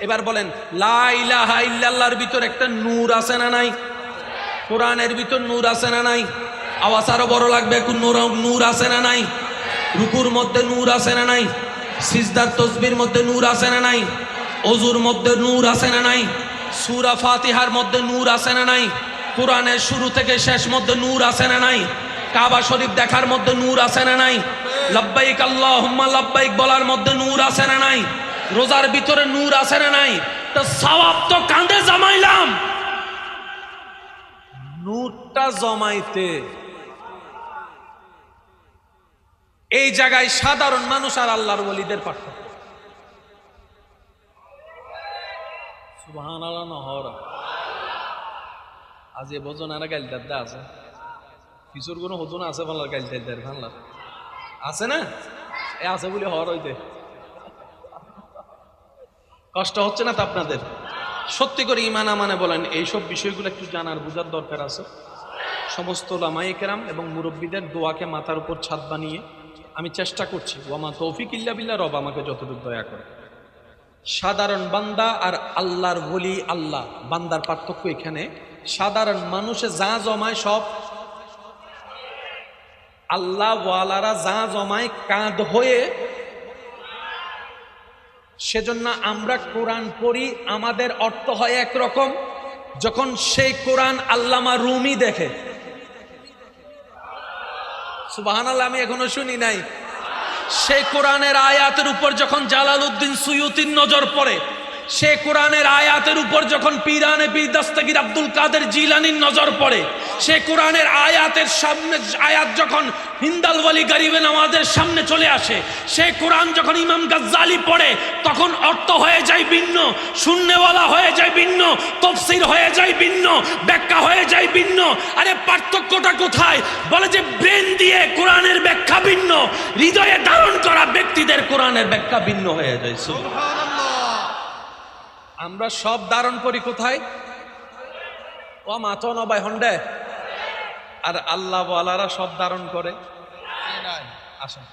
এবার বলেন লা ইলাহা ইল্লাল্লাহর ভিতর একটা নূর আছে না নাই কোরআনের ভিতর নূর আছে না নাই আওয়াজ আরও বড় লাগবে নূর আছে না নাই রুকুর মধ্যে নূর আছে না নাই সিজদার তসবির মধ্যে নূর আছে না নাই অজুর মধ্যে নূর আছে না নাই সুরা ফাতিহার মধ্যে নূর আছে না নাই কোরআনের শুরু থেকে শেষ মধ্যে নূর আছে না নাই কাবা শরীফ দেখার মধ্যে নূর আছে না নাই লব্বাইক আল্লাহুম্মা লব্বাইক বলার মধ্যে নূর আছে না নাই রোজার ভিতরে নূর আছে না নাই? তো সওয়াব তো কাঁধে জমাইলাম। নূরটা জমাইতে এই জায়গায় সাধারণ মানুষ আর আল্লাহর ওলিদের পার্থক্য। আছে। না আছে বলে হর হইতে। কষ্ট হচ্ছে না তো আপনাদের? সত্যি করে ইমান আমানে বলেন, এইসব বিষয়গুলো একটু জানার, বোঝার দরকার আছে। সমস্ত লামাই কেরাম এবং মুরব্বীদের দোয়াকে মাথার উপর ছাদ বানিয়ে আমি চেষ্টা করছি, ওয়ামা তৌফিক ইল্লা বিল্লাহ, রব আমাকে যতটুকু দয়া করে। সাধারণ বান্দা আর আল্লাহর বলি আল্লাহ, বান্দার পার্থক্য এখানে। সাধারণ মানুষে যা জমায় সব আল্লাহ ওয়ালারা যা জমায় কাঁধ হয়ে সেজন্য আমরা কোরআন পড়ি, আমাদের অর্থ হয় একরকম। যখন সেই কোরআন আল্লামা রুমি দেখে সুবাহান আমি এখনও শুনি নাই। সেই কোরআনের আয়াতের উপর যখন জালাল উদ্দিন সুয়ুতির নজর পড়ে সে কোরআনের আয়াতের উপর যখন পিরানে পীর দস্তগীর আব্দুল কাদের জিলানির নজর পড়ে, সে কোরআনের আয়াতের সামনে আয়াত যখন হিন্দাল ওয়ালি গরিবে আমাদের সামনে চলে আসে, সে কোরআন যখন ইমাম গাজ্জালি পড়ে, তখন অর্থ হয়ে যায় ভিন্ন, শূন্যওয়ালা হয়ে যায় ভিন্ন, তফসির হয়ে যায় ভিন্ন, ব্যাখ্যা হয়ে যায় ভিন্ন আরে পার্থক্যটা কোথায় বলে যে ব্রেন দিয়ে কোরআনের ব্যাখ্যা ভিন্ন, হৃদয়ে ধারণ করা ব্যক্তিদের কোরআনের ব্যাখ্যা ভিন্ন হয়ে যায়, সুবহানাল্লাহ। আমরা সব ধারণ করি কোথায়? ও মাথো নবাই হন্ডে। আর আল্লাহ আল্লাহরা সব ধারণ করে। আসেন।